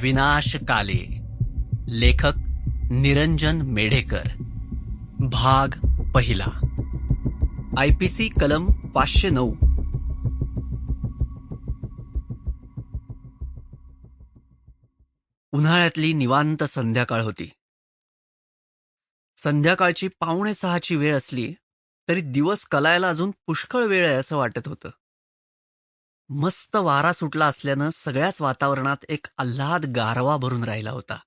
विनाशकाले. लेखक निरंजन मेढेकर. भाग पहिला. आयपीसी कलम पाचशे नऊ. उन्हाळ्यातली निवांत संध्याकाळ होती. संध्याकाळची पावणे सहाची वेळ असली तरी दिवस कलायला अजून पुष्कळ वेळ आहे असं वाटत होतं. मस्त वारा सुटला असल्यानं सगळ्याच वातावरणात एक आल्हाद गारवा भरून राहिला होता.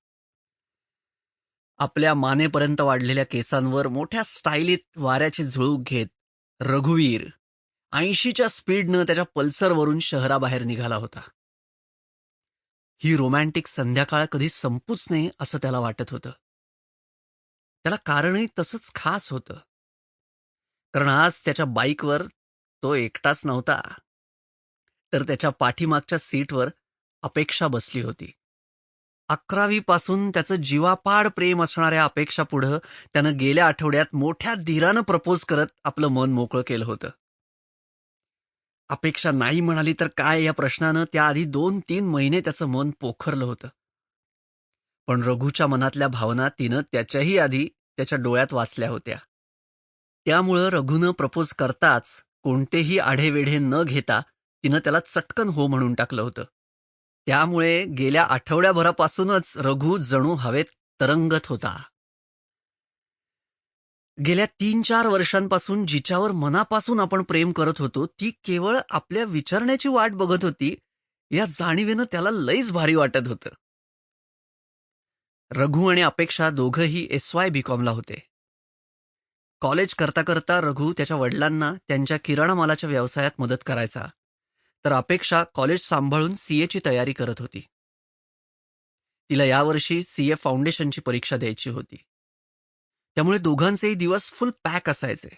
आपल्या मानेपर्यंत वाढलेल्या केसांवर मोठ्या स्टाईलीत वाऱ्याची झुळूक घेत रघुवीर ऐंशीच्या स्पीडनं त्याच्या पल्सरवरून शहराबाहेर निघाला होता. ही रोमॅन्टिक संध्याकाळ कधी संपूच नाही असं त्याला वाटत होतं. त्याला कारणही तसंच खास होतं. कारण आज त्याच्या बाईकवर तो एकटाच नव्हता. तर त्याच्या पाठीमागच्या सीटवर अपेक्षा बसली होती. अकरावी पासून त्याचं जीवापाड प्रेम असणाऱ्या अपेक्षा पुढं त्यानं गेल्या आठवड्यात मोठ्या धीरानं प्रपोज करत आपलं मन मोकळं केलं होतं. अपेक्षा नाही म्हणाली तर काय या प्रश्नानं त्याआधी दोन तीन महिने त्याचं मन पोखरलं होतं. पण रघुच्या मनातल्या भावना तिनं त्याच्याही आधी त्याच्या डोळ्यात वाचल्या होत्या. त्यामुळं रघुनं प्रपोज करताच कोणतेही आढेवेढे न घेता तिनं त्याला चटकन हो म्हणून टाकलं होतं. त्यामुळे गेल्या आठवड्याभरापासूनच रघु जणू हवेत तरंगत होता. गेल्या तीन चार वर्षांपासून जिच्यावर मनापासून आपण प्रेम करत होतो ती केवळ आपल्या विचारण्याची वाट बघत होती या जाणीवेनं त्याला लईच भारी वाटत होतं. रघु आणि अपेक्षा दोघंही एस वाय बीकॉमला होते. कॉलेज करता करता रघु त्याच्या वडिलांना त्यांच्या किराणा मालाच्या व्यवसायात मदत करायचा. तर अपेक्षा कॉलेज सांभाळून सीएची तयारी करत होती. तिला यावर्षी सीए फाउंडेशनची परीक्षा द्यायची होती. त्यामुळे दोघांचेही दिवस फुल पॅक असायचे.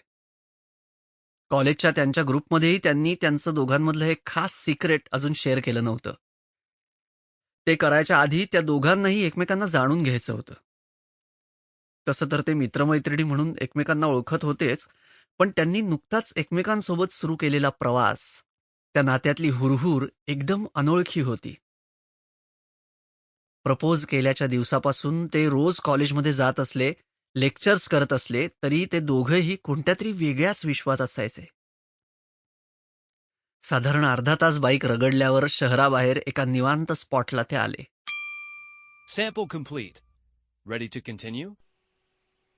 कॉलेजच्या त्यांच्या ग्रुपमध्येही त्यांनी त्यांचं दोघांमधलं एक खास सिक्रेट अजून शेअर केलं नव्हतं. ते करायच्या आधी त्या दोघांनाही एकमेकांना जाणून घ्यायचं होतं. तसं तर ते मित्रमैत्रिणी म्हणून एकमेकांना ओळखत होतेच पण त्यांनी नुकताच एकमेकांसोबत सुरू केलेला प्रवास त्या नात्यातली हुरहुर एकदम अनोळखी होती प्रपोज केल्याच्या दिवसापासून ते रोज कॉलेजमध्ये जात असले लेक्चर्स करत असले तरी ते दोघंही कोणत्या तरी वेगळ्याच विश्वात असायचे साधारण अर्धा तास बाईक रगडल्यावर शहराबाहेर एका निवांत स्पॉटला ते आले Sample complete. Ready to continue?